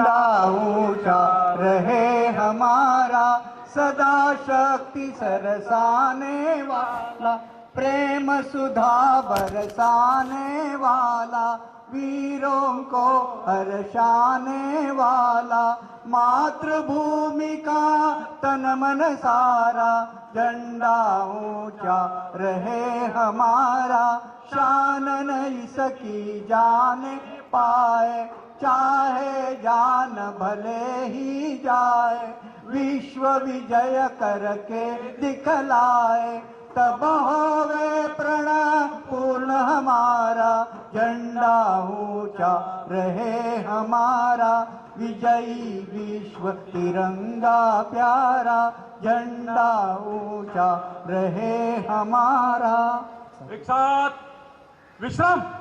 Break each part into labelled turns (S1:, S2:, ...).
S1: झंडा ऊँचा रहे हमारा सदा शक्ति सरसाने वाला, प्रेम सुधा बरसाने वाला, वीरों को हर्षाने वाला, मातृभूमि का तन मन सारा, झंडा ऊँचा रहे हमारा शान नहीं सकी जाने पाए। चाहे जान भले ही जाए, विश्व विजय करके दिखलाए, तब होवे प्रण पूर्ण हमारा, झंडा ऊँचा रहे हमारा, विजयी विश्व तिरंगा प्यारा, झंडा ऊँचा रहे हमारा।
S2: एक साथ, विश्राम।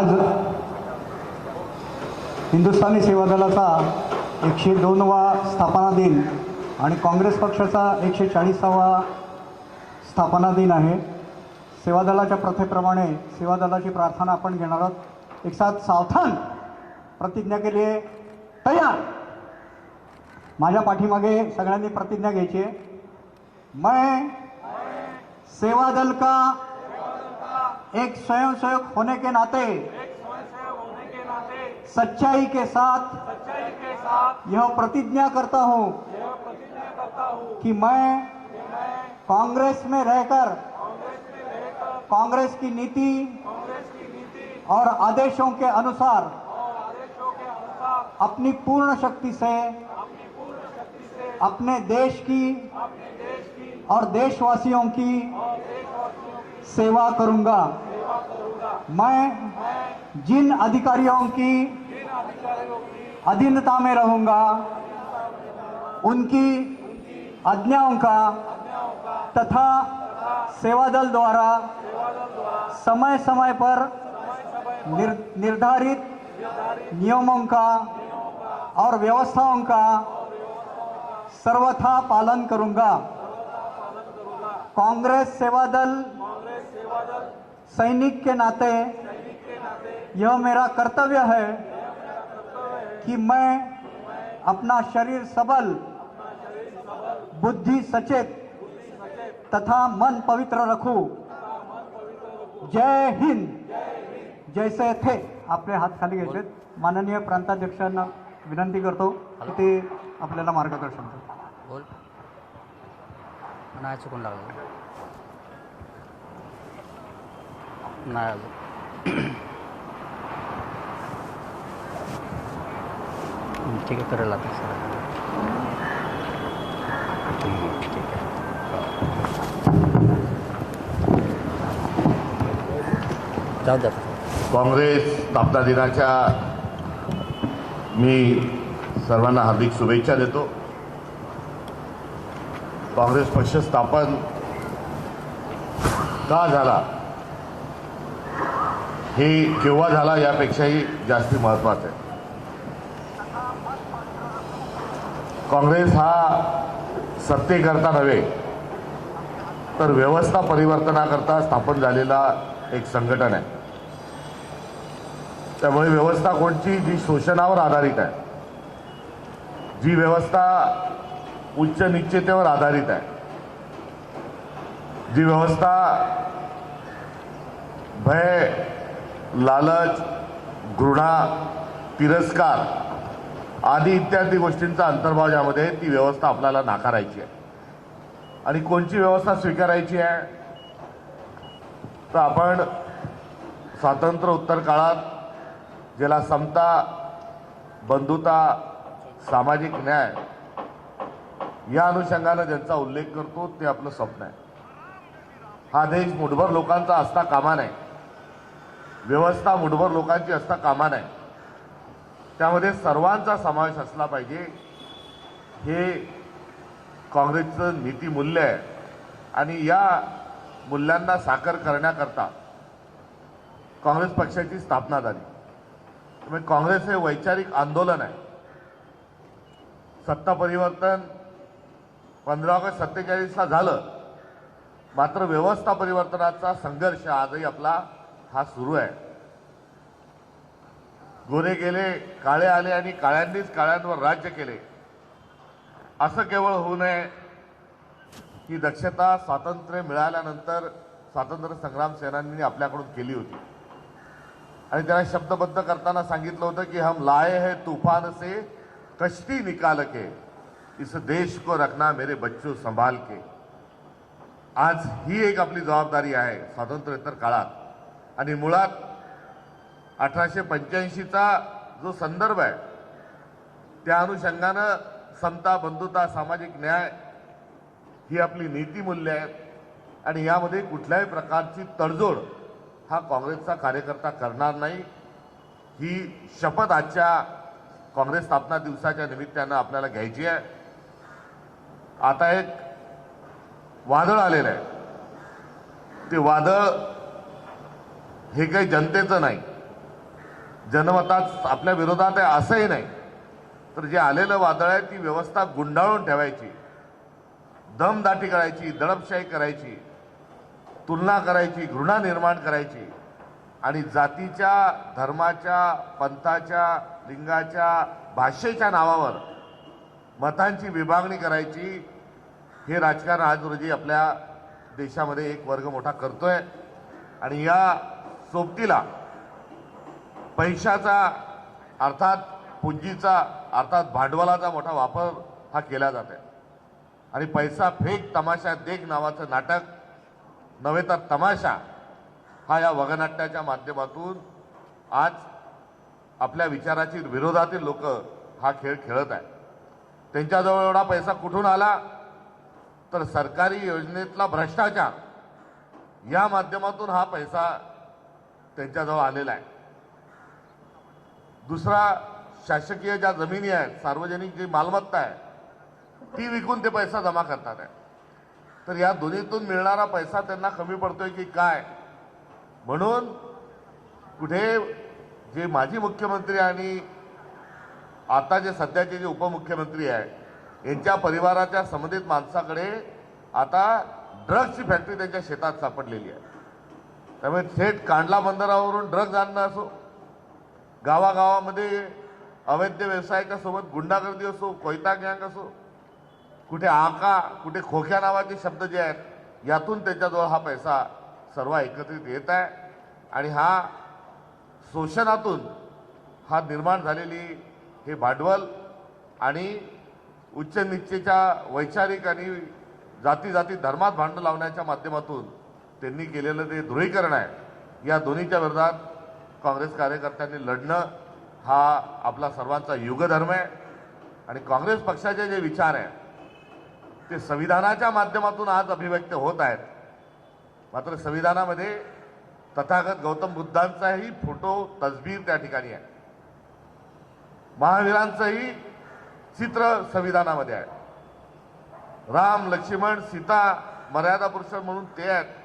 S1: आज हिंदुस्थानी सेवा दलाचा एकशे दोनवा स्थापना दिन आणि काँग्रेस पक्षाचा एकशे चाळीसावा स्थापना दिन आहे. सेवा दलाच्या प्रथेप्रमाणे सेवा दलाची प्रार्थना आपण घेणार आहोत. एक साथ सावधान प्रतिज्ञा केली आहे. तयार. माझ्या पाठीमागे सगळ्यांनी प्रतिज्ञा घ्यायची आहे. मैं सेवा दल का एक स्वयंसेवक होने के नाते
S2: एक स्वयंसेवक होने के नाते
S1: सच्चाई के साथ
S2: सच्चाई के साथ
S1: यह प्रतिज्ञा करता हूँ
S2: यह प्रतिज्ञा करता हूँ
S1: कि मैं
S2: कि मैं
S1: कांग्रेस में रहकर
S2: कांग्रेस में रहकर
S1: कांग्रेस की नीति
S2: कांग्रेस की नीति
S1: और आदेशों के अनुसार
S2: और आदेशों के अनुसार
S1: अपनी पूर्ण शक्ति से
S2: अपनी पूर्ण शक्ति से
S1: अपने देश की
S2: अपने देश की
S1: और देशवासियों की
S2: और देशवासियों की
S1: सेवा करूँगा। मैं जिन अधिकारियों की अधीनता में रहूँगा उनकी आज्ञाओं का तथा सेवा दल द्वारा समय समय पर निर, निर्धारित नियमों का और व्यवस्थाओं का सर्वथा पालन करूँगा। कांग्रेस सेवा दल सैनिक के नाते यह मेरा कर्तव्य है कि मैं अपना शरीर सबल बुद्धि सचेत तथा मन पवित्र रखूँ। जय हिंद। जैसे थे। आपले हात खाली घ्यायचे माननीय प्रांताध्यक्षांना विनंती करतो की ते आपल्याला मार्गदर्शन करतात
S3: बोल. लागलं? नाही अजून. ठीक आहे करेल आता सर. ठीक आहे जाऊ द्या
S4: काँग्रेस स्थापना दिनाच्या मी सर्वांना हार्दिक शुभेच्छा देतो. काँग्रेस पक्ष स्थापन का झाला? हे केव्हा झाला यापेक्षाही जास्ती महत्त्वाचं आहे. काँग्रेस हा सत्तेकरता नव्हे तर व्यवस्था परिवर्तनाकरता स्थापन झालेला एक संघटन आहे. त्यामुळे व्यवस्था कोणची? जी शोषणावर आधारित आहे. जी व्यवस्था उच्च निश्चितेवर आधारित आहे. जी व्यवस्था भय लालच घृणा तिरस्कार आदी इत्यादी गोष्टींचा अंतर्भाव ज्यामध्ये ती व्यवस्था आपल्याला नाकारायची आहे. आणि कोणची व्यवस्था स्वीकारायची आहे? तर आपण स्वातंत्र्य उत्तर काळात ज्याला समता बंधुता सामाजिक न्याय या अनुषंगानं ज्यांचा उल्लेख करतो ते आपलं स्वप्न आहे. हा देश मुठभर लोकांचा असता कामा नये. व्यवस्था मुठभर लोकांची असता कामा नये. त्यामध्ये सर्वांचा समावेश असला पाहिजे. हे काँग्रेसचं नीतिमूल्य आहे. आणि या मूल्यांना साकार करण्याकरता काँग्रेस पक्षाची स्थापना झाली. त्यामुळे काँग्रेस हे वैचारिक आंदोलन आहे. सत्ता परिवर्तन पंधरा ऑगस्ट सत्तेचाळीसला झालं. मात्र व्यवस्था परिवर्तनाचा संघर्ष आजही आपला हा सुरू आहे. गोरे गेले काळे आले आणि काळ्यांनीच काळ्यांवर राज्य केले. असं केवळ होऊ नये ही दक्षता स्वातंत्र्य मिळाल्यानंतर स्वातंत्र्य संग्राम सेनानी आपल्याकडून केली होती. आणि त्याला शब्दबद्ध करताना सांगितलं होतं की हम लाए है तूफान से कश्ती निकाल के इस देश को रखना मेरे बच्चों संभाल के. आज ही एक आपली जबाबदारी आहे स्वातंत्र्योत्तर काळात. आणि मुळात अठराशे पंच्याऐंशीचा जो संदर्भ आहे त्या अनुषंगानं समता बंधुता सामाजिक न्याय ही आपली नीतीमूल्य आहेत. आणि यामध्ये कुठल्याही प्रकारची तडजोड हा काँग्रेसचा कार्यकर्ता करणार नाही. ही शपथ आजच्या काँग्रेस स्थापना दिवसाच्या निमित्तानं आपल्याला घ्यायची आहे. आता एक वादळ आलेलं आहे. ते वादळ हे काही जनतेचं नाही. जनमतात आपल्या विरोधात आहे असंही नाही. तर जे आलेलं वादळ आहे ती व्यवस्था गुंडाळून ठेवायची. दमदाटी करायची दडपशाही करायची तुलना करायची घृणा निर्माण करायची. आणि जातीच्या धर्माच्या पंथाच्या लिंगाच्या भाषेच्या नावावर मतांची विभागणी करायची हे राजकारण आज रोजी आपल्या देशामध्ये एक वर्ग मोठा करतोय. आणि या सोबतीला पैशाचा अर्थात पुंजीचा अर्थात भांडवलाचा मोठा वापर हा केला जात आहे आणि पैसा फेक तमाशा देख नावाचं नाटक नव्हे तर तमाशा हा या वगनाट्याच्या माध्यमातून आज आपल्या विचाराची विरोधातील लोक हा खेळ खेळत आहे त्यांच्याजवळ एवढा पैसा कुठून आला? तर सरकारी योजनेतला भ्रष्टाचार. या माध्यमातून हा पैसा त्यांच्याजवळ आलेला आहे. दुसरा शासकीय ज्या जमिनी आहेत सार्वजनिक जी मालमत्ता आहे ती विकून ते पैसा जमा करतात आहे. तर या दोन्हीतून मिळणारा पैसा त्यांना कमी पडतोय की काय? म्हणून कुठे जे माजी मुख्यमंत्री आणि आता जे सध्याचे जे उपमुख्यमंत्री आहे यांच्या परिवाराच्या संबंधित माणसाकडे आता ड्रग्सची फॅक्टरी त्यांच्या शेतात सापडलेली आहे. त्यामुळे थेट कांडला बंदरावरून ड्रग्ज आणणं असो गावागावामध्ये अवैध व्यवसायाच्या सोबत गुंडागर्दी असो कोयता गँग असो कुठे आका कुठे खोक्या नावाचे शब्द जे आहेत यातून त्याच्याजवळ हा पैसा सर्व एकत्रित येत आहे. आणि हा शोषणातून हा निर्माण झालेली हे भांडवल आणि उच्च निश्चेच्या वैचारिक आणि जाती जाती धर्मात भांडण लावण्याच्या माध्यमातून त्यांनी केलेलं ते ध्रुवीकरण आहे या दोन्हीच्या विरोधात काँग्रेस कार्यकर्त्यांनी लढणं हा आपला सर्वांचा युगधर्म आहे. आणि काँग्रेस पक्षाचे जे विचार आहे ते संविधानाच्या माध्यमातून आज अभिव्यक्त होत आहेत. मात्र संविधानामध्ये तथागत गौतम बुद्धांचाही फोटो तसबीर त्या ठिकाणी आहे. महावीरांचंही चित्र संविधानामध्ये आहे. राम लक्ष्मण सीता मर्यादा पुरुष म्हणून ते आहेत.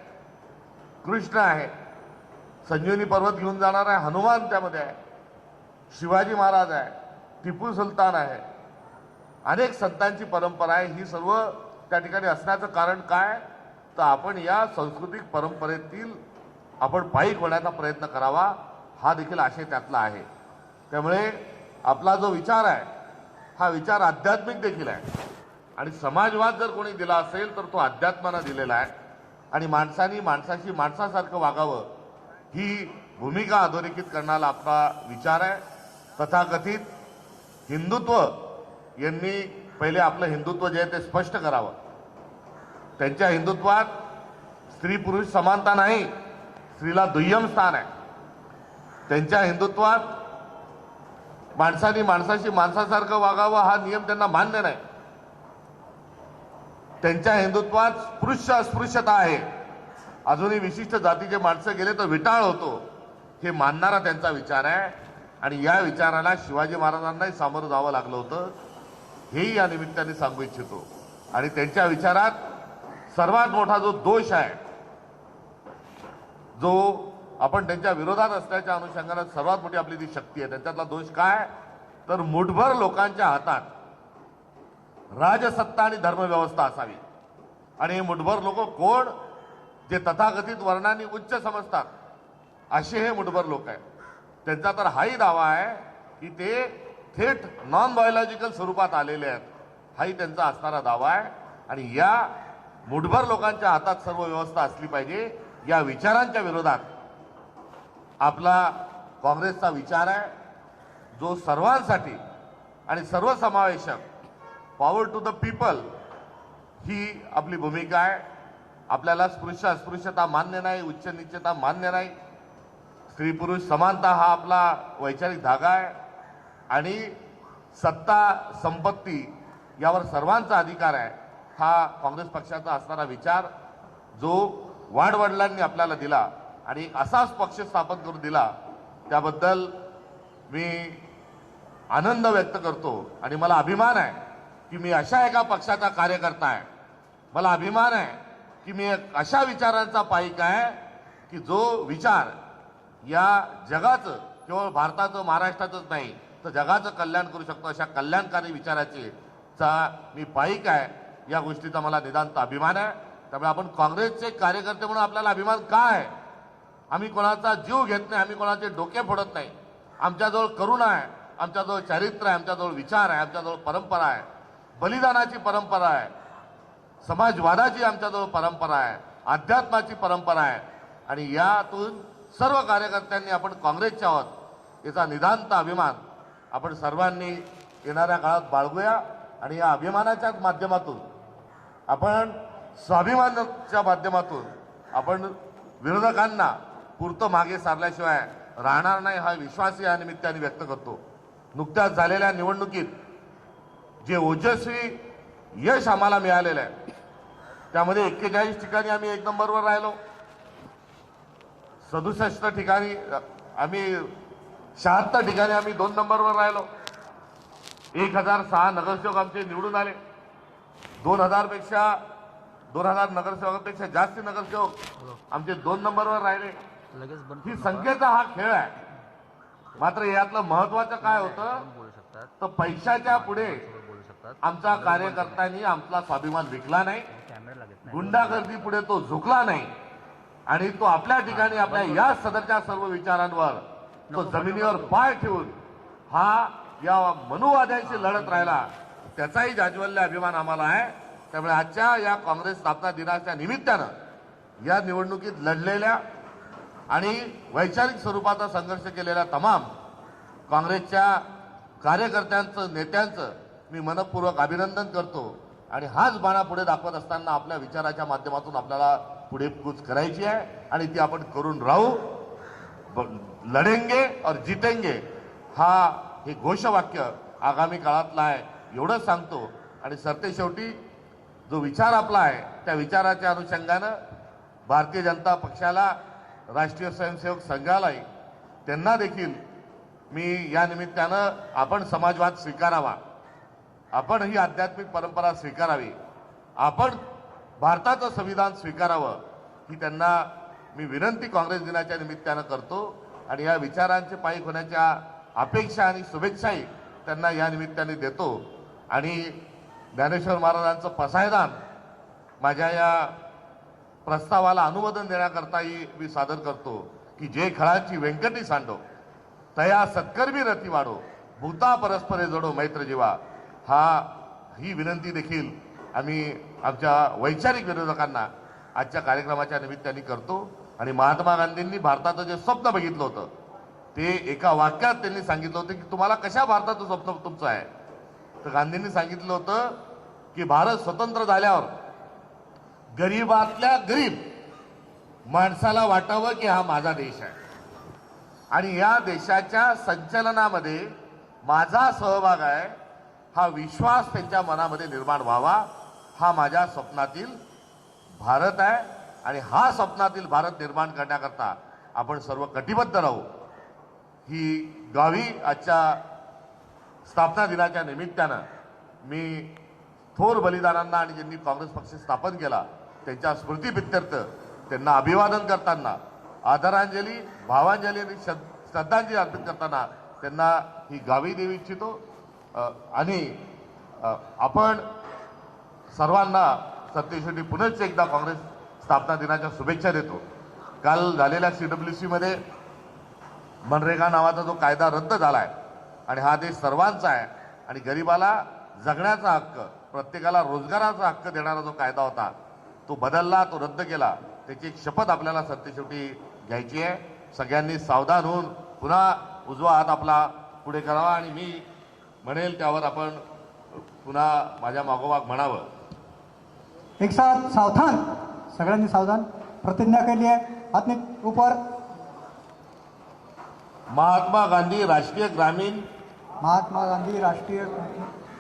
S4: कृष्ण आहे. संजीवनी पर्वत घेऊन जाणार आहे हनुमान त्यामध्ये आहे. शिवाजी महाराज आहे टिपू सुलतान आहे. अनेक संतांची परंपरा आहे. ही सर्व त्या ठिकाणी असण्याचं कारण काय? तर आपण या सांस्कृतिक परंपरेतील आपण पायिक होण्याचा प्रयत्न करावा हा देखील आशय त्यातला आहे. त्यामुळे आपला जो विचार आहे हा विचार आध्यात्मिक देखील आहे. आणि समाजवाद जर कोणी दिला असेल तर तो अध्यात्मानं दिलेला आहे. आणि माणसानी माणसाशी माणसासारखं वागावं ही भूमिका अधोरेखित करणारा आपला विचार आहे. तथाकथित हिंदुत्व यांनी पहिले आपलं हिंदुत्व जे आहे ते स्पष्ट करावं. त्यांच्या हिंदुत्वात स्त्री पुरुष समानता नाही स्त्रीला दुय्यम स्थान आहे. त्यांच्या हिंदुत्वात माणसाने माणसाशी माणसासारखं वागावं हा नियम त्यांना मान्य नाही. त्यांच्या हिंदुत्वात स्पृश्य अस्पृश्यता आहे. अजूनही विशिष्ट जातीचे माणसं गेले तर विटाळ होतो. हे मानणारा त्यांचा विचार आहे. आणि या विचाराला शिवाजी महाराजांनाही सामोरं जावं लागलं होतं. हेही या निमित्ताने सांगू इच्छितो. आणि त्यांच्या विचारात सर्वात मोठा जो दोष आहे जो आपण त्यांच्या विरोधात असल्याच्या अनुषंगानं सर्वात मोठी आपली ती शक्ती आहे. त्यांच्यातला दोष काय? तर मुठभर लोकांच्या हातात राजसत्ता आणि धर्मव्यवस्था असावी. आणि हे मुठभर लोक कोण? जे तथाकथित वर्णांनी उच्च समजतात. असे हे मुठभर लोक आहेत. त्यांचा तर हाही दावा आहे की ते थेट नॉन बायोलॉजिकल स्वरूपात आलेले आहेत. हाही त्यांचा असणारा दावा आहे. आणि या मुठभर लोकांच्या हातात सर्व व्यवस्था असली पाहिजे या विचारांच्या विरोधात आपला काँग्रेसचा विचार आहे. जो सर्वांसाठी आणि सर्वसमावेशक पॉवर टू द पीपल ही आपली भूमिका आहे. आपल्याला स्पृश्य अस्पृश्यता मान्य नाही उच्च निश्चता मान्य नाही. स्त्री पुरुष समानता हा आपला वैचारिक धागा आहे. आणि सत्ता संपत्ती यावर सर्वांचा अधिकार आहे. हा काँग्रेस पक्षाचा असणारा विचार जो वाडवडिलांनी आपल्याला दिला आणि एक असाच पक्ष स्थापन करून दिला त्याबद्दल मी आनंद व्यक्त करतो आणि मला अभिमान आहे. की मी अशा एका पक्षाचा कार्यकर्ता आहे. मला अभिमान आहे की मी एक अशा विचारांचा पाईक आहे की जो विचार या जगाचं केवळ भारताचं महाराष्ट्राचंच नाही तर जगाचं कल्याण करू शकतो अशा कल्याणकारी विचाराची चा मी पाईक आहे. या गोष्टीचा मला निदांत अभिमान आहे. त्यामुळे आपण काँग्रेसचे कार्यकर्ते म्हणून आपल्याला अभिमान का आहे? आम्ही कोणाचा जीव घेत नाही आम्ही कोणाचे डोके फोडत नाही. आमच्याजवळ करुणा आहे आमच्याजवळ चारित्र्य आहे आमच्याजवळ विचार आहे आमच्याजवळ परंपरा आहे. बलिदानाची परंपरा आहे. समाजवादाची आमच्याजवळ परंपरा आहे. अध्यात्माची परंपरा आहे. आणि यातून सर्व कार्यकर्त्यांनी आपण काँग्रेसचे आहोत याचा निदांत अभिमान. आपण सर्वांनी येणाऱ्या काळात बाळगूया आणि या अभिमानाच्याच माध्यमातून आपण स्वाभिमानाच्या माध्यमातून आपण विरोधकांना पुरतं मागे सारल्याशिवाय राहणार नाही हा विश्वास या निमित्ताने व्यक्त करतो. नुकत्याच झालेल्या निवडणुकीत जे ओजस्वी यश आम्हाला मिळालेलं आहे त्यामध्ये एक्केचाळीस ठिकाणी आम्ही एक नंबरवर राहिलो. सदुसष्ट ठिकाणी आम्ही शहात्तर ठिकाणी आम्ही दोन नंबरवर राहिलो. एक हजार सहा नगरसेवक आमचे निवडून आले. दोन हजारपेक्षा दोन हजार नगरसेवकांपेक्षा जास्त नगरसेवक आमचे दोन नंबरवर राहिले. ही. संख्येचा हा खेळ आहे. मात्र यातलं महत्वाचं काय होतं? तर पैशाच्या पुढे आमचा कार्यकर्त्यांनी आमचा स्वाभिमान विकला नाही.
S3: लागत नाही.
S4: गुंडागर्दी पुढे तो झुकला नाही. आणि तो आपल्या ठिकाणी आपल्या या सदरच्या सर्व विचारांवर तो जमिनीवर पाय ठेवून हा या मनुवाद्यांशी लढत राहिला. त्याचाही जाज्वल्य अभिमान आम्हाला आहे. त्यामुळे आजच्या या काँग्रेस स्थापना दिनाच्या निमित्तानं या निवडणुकीत लढलेल्या आणि वैचारिक स्वरूपाचा संघर्ष केलेल्या तमाम काँग्रेसच्या कार्यकर्त्यांचं नेत्यांचं मी मनपूर्वक अभिनंदन करतो. आणि हाच बाणा पुढे दाखवत असताना आपल्या विचाराच्या माध्यमातून आपल्याला पुढे कूच करायची आहे. आणि ती आपण करून राहू. ब- लढेंगे और जितेंगे. हा हे घोषवाक्य आगामी काळातला आहे. एवढंच सांगतो. आणि सरते शेवटी जो विचार आपला आहे त्या विचाराच्या अनुषंगानं भारतीय जनता पक्षाला राष्ट्रीय स्वयंसेवक संघालाही त्यांना देखील मी या निमित्तानं आपण समाजवाद स्वीकारावा. आपण ही आध्यात्मिक परंपरा स्वीकारावी. आपण भारताचं संविधान स्वीकारावं ही त्यांना मी विनंती काँग्रेस दिनाच्या निमित्तानं करतो. आणि या विचारांचे पायी होण्याच्या अपेक्षा आणि शुभेच्छाही त्यांना या निमित्ताने देतो. आणि ज्ञानेश्वर महाराजांचं पसायदान माझ्या या प्रस्तावाला अनुमोदन देण्याकरताही मी सादर करतो की जे खळाची व्यंकटी सांडो. तया सत्कर्मी रती वाढो. भूता परस्परे जोडो मैत्र जीवा हा ही विनंती देखील आम्ही आमच्या वैचारिक विरोधकांना आजच्या कार्यक्रमाच्या निमित्ताने करतो. आणि महात्मा गांधींनी भारताचं जे स्वप्न बघितलं होतं ते एका वाक्यात त्यांनी सांगितलं होतं की तुम्हाला कशा भारताचं स्वप्न तुमचं आहे? तर गांधींनी सांगितलं होतं की भारत स्वतंत्र झाल्यावर गरीबातल्या गरीब माणसाला वाटावं की हा माझा देश आहे. आणि या देशाच्या संचलनामध्ये माझा सहभाग आहे. हा विश्वास त्यांच्या मनामध्ये निर्माण व्हावा. हा माझ्या स्वप्नातील भारत आहे आणि हा स्वप्नातील भारत निर्माण करण्याकरता आपण सर्व कटिबद्ध राहू. ही गावी आजच्या स्थापना दिनाच्या निमित्तानं मी थोर बलिदानांना आणि ज्यांनी काँग्रेस पक्ष स्थापन केला त्यांच्या स्मृतीप्रित्यर्थ त्यांना अभिवादन करताना आदरांजली भावांजली आणि श्रद्धांजली अर्पित करताना त्यांना ही गावी देऊ इच्छितो. आणि आपण सर्वांना सत्यशेवटी पुनश्च एकदा काँग्रेस स्थापना दिनाच्या शुभेच्छा देतो. काल झालेल्या सी डब्ल्यू सीमध्ये मनरेगा नावाचा जो कायदा रद्द झाला आहे आणि हा देश सर्वांचा आहे आणि गरिबाला जगण्याचा हक्क प्रत्येकाला रोजगाराचा हक्क देणारा जो कायदा होता तो बदलला तो रद्द केला. त्याची एक शपथ आपल्याला सत्यशेवटी घ्यायची आहे. सगळ्यांनी सावधान होऊन पुन्हा उजवा हात आपला पुढे करावा आणि मी म्हणेल त्यावर आपण पुन्हा माझ्या मागोमाग म्हणावं.
S1: एक साथ सावधान. सगळ्यांनी सावधान. प्रतिज्ञा केली आहे. नि ऊपर.
S4: महात्मा गांधी राष्ट्रीय ग्रामीण
S1: महात्मा गांधी राष्ट्रीय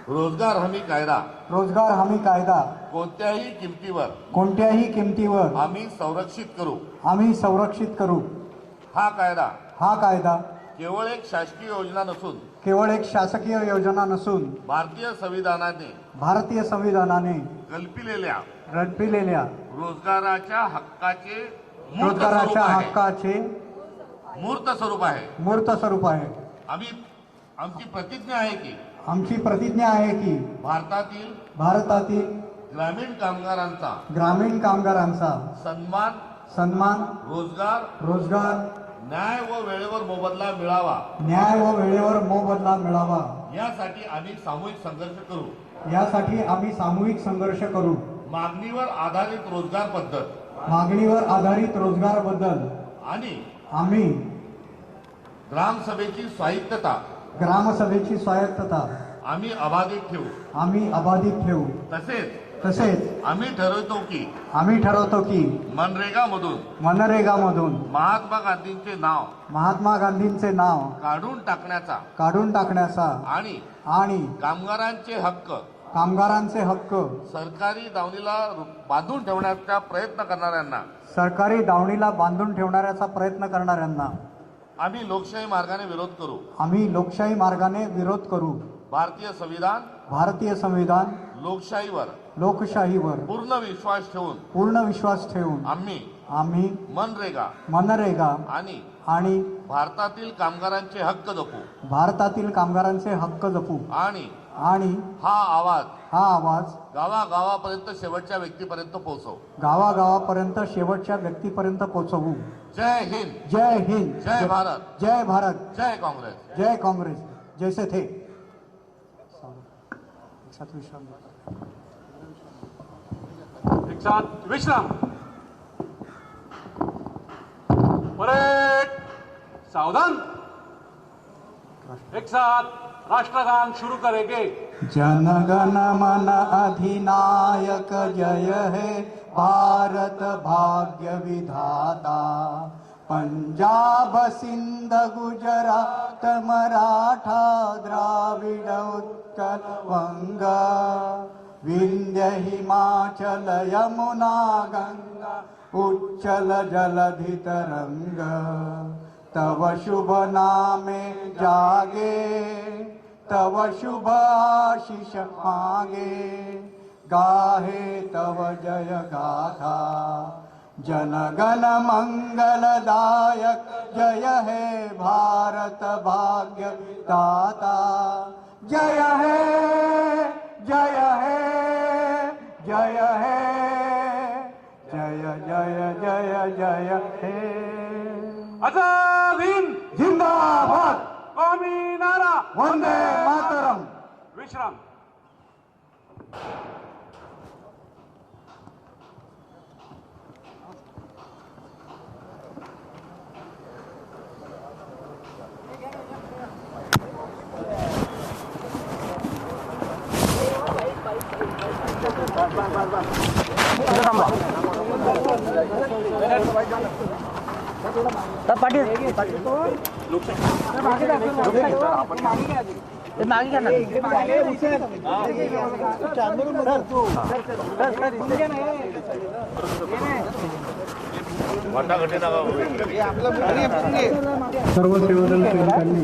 S4: रोजगार हमी कायदा.
S1: रोजगार हमी कायदा.
S4: कोणत्याही किमतीवर
S1: कोणत्याही किमतीवर
S4: आम्ही संरक्षित करू.
S1: आम्ही संरक्षित करू.
S4: हा कायदा
S1: हा कायदा.
S4: केवळ एक शासकीय योजना नसून
S1: केवळ एक शासकीय योजना नसून
S4: भारतीय संविधानाने
S1: भारतीय संविधानाने
S4: कल्पिलेल्या
S1: रडपिलेल्या
S4: रोजगाराच्या हक्काचे मूर्त स्वरूप
S1: रोजगाराच्या
S4: आहे.
S1: हक्काचे
S4: मूर्त स्वरूप आहे.
S1: मूर्त स्वरूप आहे.
S4: आम्ही आमची प्रतिज्ञा आहे की
S1: आमची प्रतिज्ञा आहे की
S4: भारतातील
S1: भारतातील
S4: ग्रामीण कामगारांचा
S1: ग्रामीण कामगारांचा
S4: सन्मान
S1: सन्मान
S4: रोजगार
S1: रोजगार
S4: न्याय व वेळेवर मोबदला मिळावा.
S1: न्याय व वेळेवर मोबदला मिळावा.
S4: यासाठी आम्ही सामूहिक संघर्ष करू.
S1: यासाठी आम्ही सामूहिक संघर्ष करू.
S4: मागणीवर आधारित रोजगार पद्धत.
S1: मागणीवर आधारित रोजगारबद्दल
S4: आणि
S1: आम्ही
S4: ग्रामसभेची स्वायत्तता.
S1: ग्रामसभेची स्वायत्तता.
S4: आम्ही अबाधित ठेवू.
S1: आम्ही अबाधित ठेवू.
S4: तसेच
S1: तसेच
S4: आम्ही ठरवतो की
S1: आम्ही ठरवतो की
S4: मनरेगामधून
S1: मनरेगामधून
S4: महात्मा गांधींचे नाव
S1: महात्मा गांधींचे नाव
S4: काढून टाकण्याचा
S1: काढून टाकण्याचा
S4: आणि
S1: आणि
S4: कामगारांचे हक्क
S1: कामगारांचे हक्क
S4: सरकारी दावणीला बांधून ठेवण्याचा प्रयत्न करणाऱ्यांना
S1: सरकारी दावणीला बांधून ठेवणाऱ्याचा प्रयत्न करणाऱ्यांना
S4: आम्ही लोकशाही मार्गाने विरोध करू.
S1: आम्ही लोकशाही मार्गाने विरोध करू.
S4: भारतीय संविधान
S1: भारतीय संविधान
S4: लोकशाहीवर
S1: लोकशाहीवर
S4: पूर्ण विश्वास ठेवून
S1: पूर्ण विश्वास ठेवून
S4: आम्ही
S1: आम्ही
S4: मनरेगा
S1: मनरेगा
S4: आणि
S1: आणि
S4: भारतातील कामगारांचे हक्क जपू.
S1: भारतातील कामगारांचे हक्क जपू.
S4: आणि
S1: आणि
S4: हा आवाज
S1: हा आवाज
S4: गावागावापर्यंत शेवटच्या व्यक्तीपर्यंत पोहोचवू.
S1: गावागावापर्यंत शेवटच्या व्यक्तीपर्यंत पोहोचवू.
S4: जय हिंद.
S1: जय हिंद.
S4: जय भारत.
S1: जय भारत.
S4: जय काँग्रेस.
S1: जय कांग्रेस. जैसे थे. विश्राम।
S2: एक साथ विश्राम परेड सावधान एक साथ राष्ट्रगान शुरू करेंगे।
S1: जनगण मन अधिनायक जय हे, भारत भाग्य विधाता। पंजाब सिंध गुजरात मराठा द्राविड उत्कल वंग विंध्य हिमाचल यमुना गंगा उच्चल जलधि तव शुभ नामे जागे तव शुभ आशिष मागे। गाहे तव जय गाथा जनगण मङ्गलदायक जय हे भारत भाग्य दाता। जय हे जय हे जय हे जय जय जय जय हे।
S2: आजाद हिंद।
S1: जिंदाबाद।
S2: कौमी नारा।
S1: वंदे मातरम।
S2: विश्राम।
S4: पाठी मागे घ्या सर्व सेवादल सैनिकांनी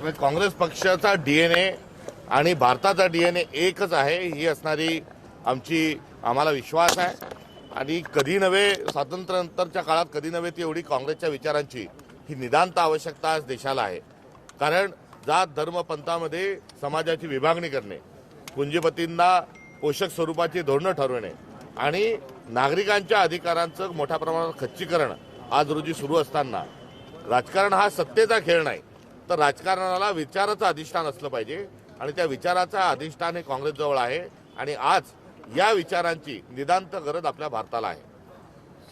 S4: म्हणजे काँग्रेस पक्षाचा डीएनए आणि भारताचा डीएनए एकच आहे ही असणारी आमची आम्हाला विश्वास आहे. आणि कधी नव्हे स्वातंत्र्यानंतरच्या काळात कधी नव्हे ती एवढी काँग्रेसच्या विचारांची ही निदांत आवश्यकता आज देशाला आहे. कारण जात धर्म पंथामध्ये समाजाची विभागणी करणे पुंजीपतींना पोषक स्वरूपाची धोरणं ठरवणे आणि नागरिकांच्या अधिकारांचं मोठ्या प्रमाणात खच्चीकरण आज रोजी सुरू असताना राजकारण हा सत्तेचा खेळ नाही. तर राजकारणाला विचाराचं अधिष्ठान असलं पाहिजे आणि त्या विचाराचं अधिष्ठान हे काँग्रेसजवळ आहे आणि आज या विचारांची निदांत गरज आपल्या भारताला आहे.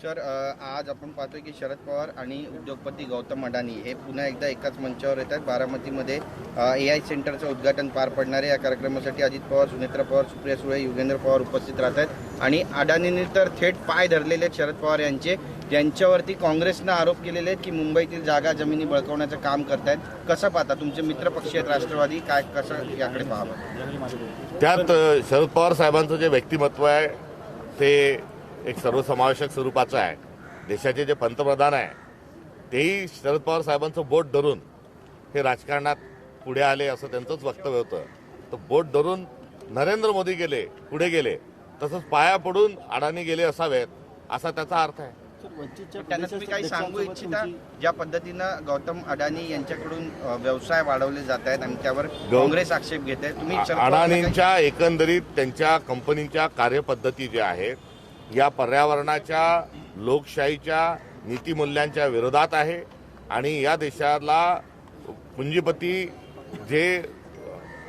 S5: सर आज आपण पाहतोय की शरद पवार आणि उद्योगपती गौतम अडाणी हे पुन्हा एकदा एकाच मंचावर येत आहेत. बारामतीमध्ये ए आय सेंटरचं उद्घाटन पार पडणारे या कार्यक्रमासाठी अजित पवार सुनेत्रा पवार सुप्रिया सुळे युगेंद्र पवार उपस्थित राहत आहेत. आणि अडाणींनी तर थेट पाय धरलेले आहेत शरद पवार यांचे. ज्यांच्यावरती काँग्रेसनं आरोप केलेले आहेत की मुंबईतील जागा जमिनी बळकवण्याचं काम करतायत कसं पाहता? तुमचे मित्रपक्षी आहेत राष्ट्रवादी. काय कसं याकडे पाहावं?
S4: त्यात शरद पवार साहेबांचं जे व्यक्तिमत्व आहे ते एक सर्वसमावेशक स्वरूपाचं आहे. देशाचे जे पंतप्रधान आहे तेही शरद पवार साहेबांचं बोट धरून हे राजकारणात पुढे आले असं त्यांचंच वक्तव्य होतं. तर बोट धरून नरेंद्र मोदी गेले पुढे गेले तसंच पाया पडून अडाणी गेले असावेत असा त्याचा अर्थ आहे.
S5: त्यांना तुम्ही काही सांगू इच्छिता? ज्या पद्धतीनं गौतम अडाणी यांच्याकडून व्यवसाय वाढवले जात आहेत आणि त्यावर काँग्रेस आक्षेप घेत आहे तुम्ही
S4: अडाणींच्या एकंदरीत त्यांच्या कंपनीच्या कार्यपद्धती ज्या आहेत या पर्यावरणाच्या लोकशाहीच्या नीतिमूल्यांच्या विरोधात आहे. आणि या देशाला पुंजीपती जे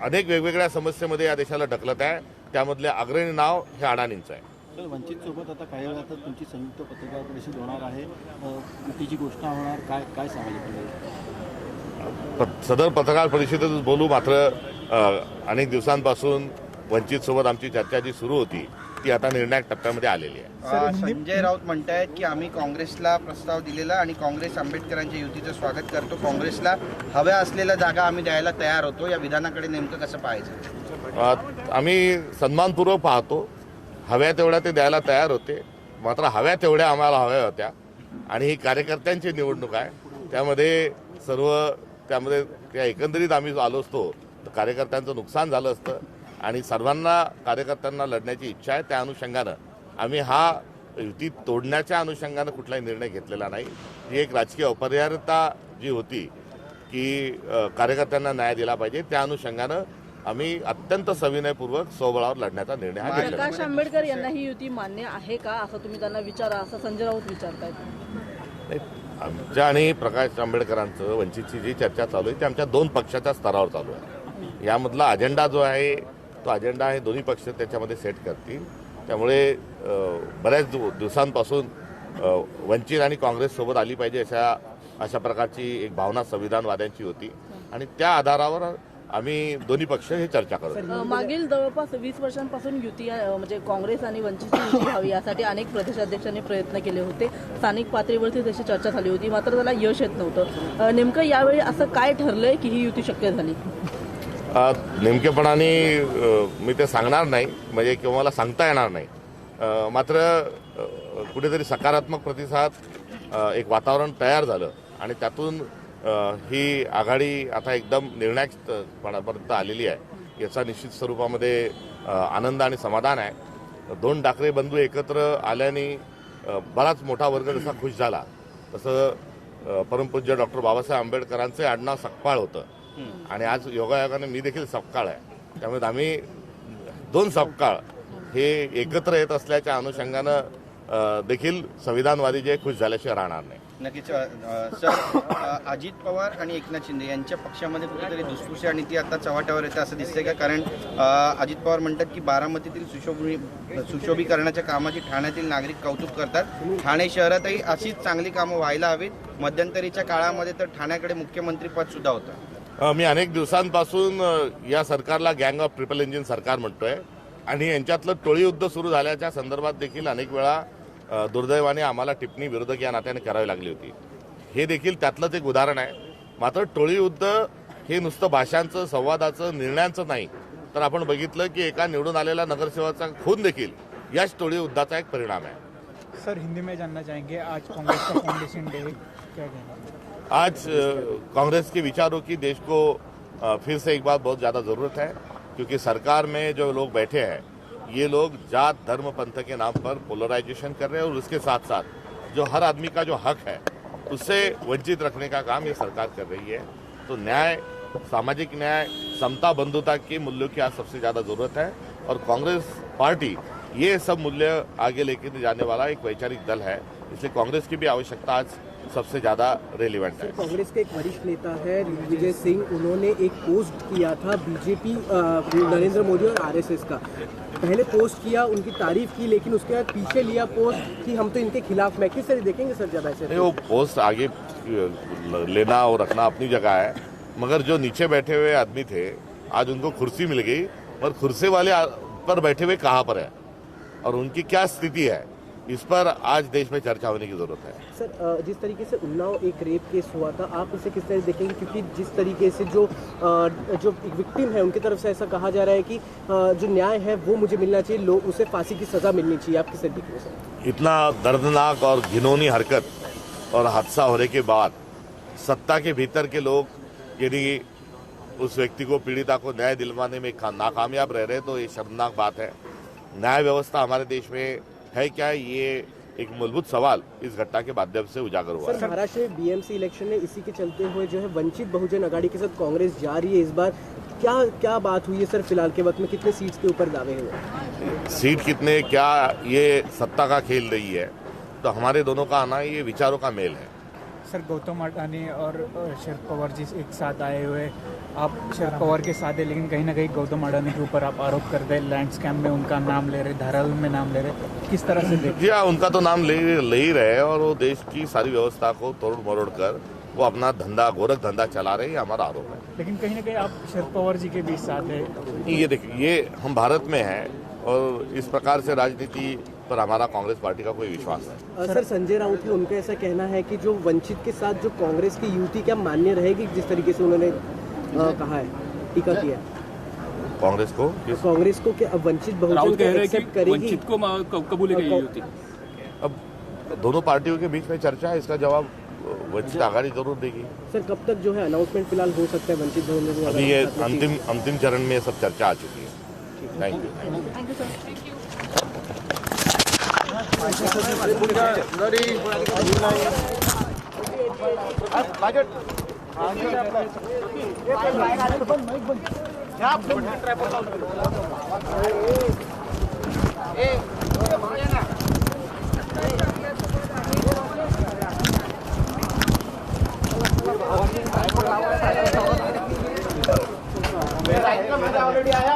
S4: अनेक वेगवेगळ्या समस्येमध्ये या देशाला ढकलत आहे त्यामधले अग्रणी नाव हे अडाणींचं आहे.
S6: वंचित सोबत आता काही वेळातच तुमची संयुक्त पत्रकार परिषद होणार आहे. अ, युतीची घोषणा होणार काय काय
S4: प- सदर पत्रकार परिषदेतच बोलू मात्र अनेक दिवसांपासून वंचित सोबत आमची चर्चा जी सुरू होती ती आता निर्णायक टप्प्यामध्ये आलेली आहे.
S5: संजय राऊत म्हणतायत की आम्ही काँग्रेसला प्रस्ताव दिलेला आणि काँग्रेस आंबेडकरांच्या युतीचं स्वागत करतो. काँग्रेसला हव्या असलेल्या जागा आम्ही द्यायला तयार होतो. या विधानाकडे नेमकं कसं पाहायचं?
S4: आम्ही सन्मानपूर्वक पाहतो. हव्या तेवढ्या ते द्यायला तयार होते. मात्र हव्या तेवढ्या आम्हाला हव्या होत्या. आणि ही कार्यकर्त्यांची निवडणूक आहे. त्यामध्ये सर्व त्यामध्ये त्या एकंदरीत आम्ही आलो असतो. तर कार्यकर्त्यांचं नुकसान झालं असतं. आणि सर्वांना कार्यकर्त्यांना लढण्याची इच्छा आहे त्या अनुषंगानं. आम्ही हा युती तोडण्याच्या अनुषंगानं कुठलाही निर्णय घेतलेला नाही. ही एक राजकीय अपरिहार्यता जी होती की कार्यकर्त्यांना न्याय दिला पाहिजे त्या अनुषंगानं आम्ही अत्यंत सविनयपूर्वक स्वबळावर लढण्याचा निर्णय.
S7: प्रकाश आंबेडकर यांना ही युती मान्य आहे का? असं तुम्ही त्यांना विचारा असं संजय राऊत विचारतायत.
S4: आमच्या आणि प्रकाश आंबेडकरांचं वंचितची जी चर्चा चालू आहे ती आमच्या दोन पक्षाच्या स्तरावर चालू आहे. यामधला अजेंडा जो आहे तो अजेंडा हे दोन्ही पक्ष त्याच्यामध्ये सेट करतील. त्यामुळे बऱ्याच दिव- दिवसांपासून वंचित आणि काँग्रेससोबत आली पाहिजे अशा अशा प्रकारची एक भावना संविधानवाद्यांची होती. आणि त्या आधारावर आम्ही दोन्ही पक्ष ही चर्चा करत
S7: मागील जवळपास वीस वर्षांपासून युती म्हणजे काँग्रेस आणि वंचितची युती व्हावी यासाठी अनेक प्रदेशाध्यक्षांनी प्रयत्न केले होते. स्थानिक पातळीवरती तशी चर्चा झाली होती. मात्र त्याला यश येत नव्हतं. नेमकं यावेळी असं काय ठरलंय की ही युती शक्य झाली?
S4: नेमकेपणाने मी ते सांगणार नाही म्हणजे किंवा मला सांगता येणार नाही. मात्र कुठेतरी सकारात्मक प्रतिसाद एक वातावरण तयार झालं आणि त्यातून ही आघाडी आता एकदम निर्णायकपणापर्यंत आलेली आहे. याचा निश्चित स्वरूपामध्ये आनंद आणि समाधान आहे. दोन डाकरे बंधू एकत्र आल्याने बराच मोठा वर्ग जसा खुश झाला. तसं परमपूज्य डॉक्टर बाबासाहेब आंबेडकरांचे आडनाव सकपाळ होतं. आणि आज योगायोगाने मी देखील सपकाळ आहे. त्यामुळे आम्ही दोन सपकाळ हे एकत्र येत असल्याच्या अनुषंगानं देखील संविधानवादी जे खुश झाल्याशिवाय राहणार नाही.
S5: नक्कीच सर अजित पवार आणि एकनाथ शिंदे यांच्या पक्षामध्ये कुठेतरी धुसफूस आणि ती आता चव्हाट्यावर येते असं दिसतंय का? कारण अजित पवार म्हणतात की बारामतीतील सुशोभी सुशोभीकरणाच्या कामाची ठाण्यातील नागरिक कौतुक करतात. ठाणे शहरातही अशीच चांगली कामं व्हायला हवीत. मध्यंतरीच्या काळामध्ये तर ठाण्याकडे मुख्यमंत्रीपद सुद्धा होतं.
S4: मी अनेक दिवसांपासून या सरकारला गँग ऑफ ट्रिपल इंजिन सरकार म्हणतोय. आणि यांच्यातलं टोळी युद्ध सुरू झाल्याच्या संदर्भात देखील अनेक वेळा दुर्दैवाने आम्हाला टिप्पणी विरोधक या नात्याने करावी लागली होती. हे देखील त्यातलंच एक उदाहरण आहे. मात्र टोळी युद्ध हे नुसतं भाषांचं संवादाचं निर्णयांचं नाही. तर आपण बघितलं की एका निवडून आलेल्या नगरसेवकाचा खून देखील याच टोळी युद्धाचा एक परिणाम आहे.
S8: सर हिंदी में जानना चाहेंगे आज कांग्रेस का फाउंडेशन डे क्या कहना
S4: आज कांग्रेस के विचारों की देश को फिर से एक बार बहुत ज़्यादा ज़रूरत है, क्योंकि सरकार में जो लोग बैठे हैं, ये लोग जात, धर्म, पंथ के नाम पर पोलराइजेशन कर रहे हैं और उसके साथ साथ जो हर आदमी का जो हक है उससे वंचित रखने का काम ये सरकार कर रही है। तो न्याय, सामाजिक न्याय, समता, बंधुता के मूल्यों की आज सबसे ज़्यादा ज़रूरत है और कांग्रेस पार्टी ये सब मूल्य आगे लेके जाने वाला एक वैचारिक दल है, इसलिए कांग्रेस की भी आवश्यकता आज सबसे ज़्यादा रेलिवेंट है।
S9: कांग्रेस के एक वरिष्ठ नेता है दिग्विजय सिंह उन्होंने एक पोस्ट किया था बीजेपी नरेंद्र मोदी और आरएसएस का। पहले पोस्ट किया उनकी तारीफ़ की लेकिन उसके बाद पीछे लिया पोस्ट कि हम तो इनके खिलाफ में किस तरह देखेंगे सर ज़्यादा ऐसे
S4: वो पोस्ट आगे लेना और रखना अपनी जगह है मगर जो नीचे बैठे हुए आदमी थे आज उनको कुर्सी मिल गई और कुर्सी वाले पर बैठे हुए कहाँ पर है? और उनकी क्या स्थिति है? इस पर आज देश में चर्चा होने की ज़रूरत है।
S9: सर जिस तरीके से उन्नाव एक रेप केस हुआ था आप इसे किस तरह देखेंगे? क्योंकि जिस तरीके से जो जो विक्टिम है उनकी तरफ़ से ऐसा कहा जा रहा है कि जो न्याय है वो मुझे मिलना चाहिए लोग उसे फांसी की सजा मिलनी चाहिए। आप किस तरह देखेंगे? सर
S4: इतना दर्दनाक और घिनौनी हरकत और हादसा होने के बाद सत्ता के भीतर के लोग यदि उस व्यक्ति को पीड़िता को न्याय दिलवाने में नाकामयाब रह रहे तो ये शर्मनाक बात है। न्याय व्यवस्था हमारे देश में है क्या ये एक मूलभूत सवाल इस घटना के माध्यम से उजागर हुआ
S9: सर महाराष्ट्र में बीएमसी इलेक्शन में इसी के चलते हुए जो है वंचित बहुजन अगाड़ी के साथ कांग्रेस जा रही है इस बार। क्या क्या बात हुई है सर फ़िलहाल के वक्त में? कितने सीट के ऊपर दावे हुए?
S4: सीट कितने क्या ये सत्ता का खेल रही है? तो हमारे दोनों का आना ये विचारों का मेल है।
S8: सर गौतम अडानी और शरद पवार जी एक साथ आए हुए। आप शरद पवार के साथ है लेकिन कहीं ना कहीं गौतम अडानी के ऊपर आप आरोप कर रहे लैंड स्कैम में उनका नाम ले रहे धारावी में नाम ले रहे किस तरह से
S4: जी हाँ उनका तो नाम ले ले ही रहे हैं और वो देश की सारी व्यवस्था को तोड़ मरोड़ कर वो अपना धंधा गोरख धंधा चला रहे हैं हमारा आरोप है।
S8: लेकिन कहीं ना कहीं आप शरद पवार जी के भी साथ है।
S4: ये देखिए ये हम भारत में हैं और इस प्रकार से राजनीति पर हमारा कांग्रेस पार्टी का कोई विश्वास नहीं।
S9: सर संजय राउत है उनका ऐसा कहना है कि जो वंचित के साथ जो कांग्रेस की युति क्या मान्य रहेगी जिस तरीके से उन्होंने कहा है टीका किया?
S4: कांग्रेस को?
S9: कांग्रेस को क्या वंचित बहुजन को एक्सेप्ट करेगी?
S8: को कबूल
S4: अब दोनों पार्टियों के बीच में चर्चा है इसका जवाब वंचित आघाड़ी ज़रूर देगी।
S9: सर कब तक जो है अनाउंसमेंट फ़िलहाल हो सकता है वंचित
S4: अभी ये अंतिम अंतिम चरण में सब चर्चा आ चुकी है। थैंक यू ऑलरेडी आया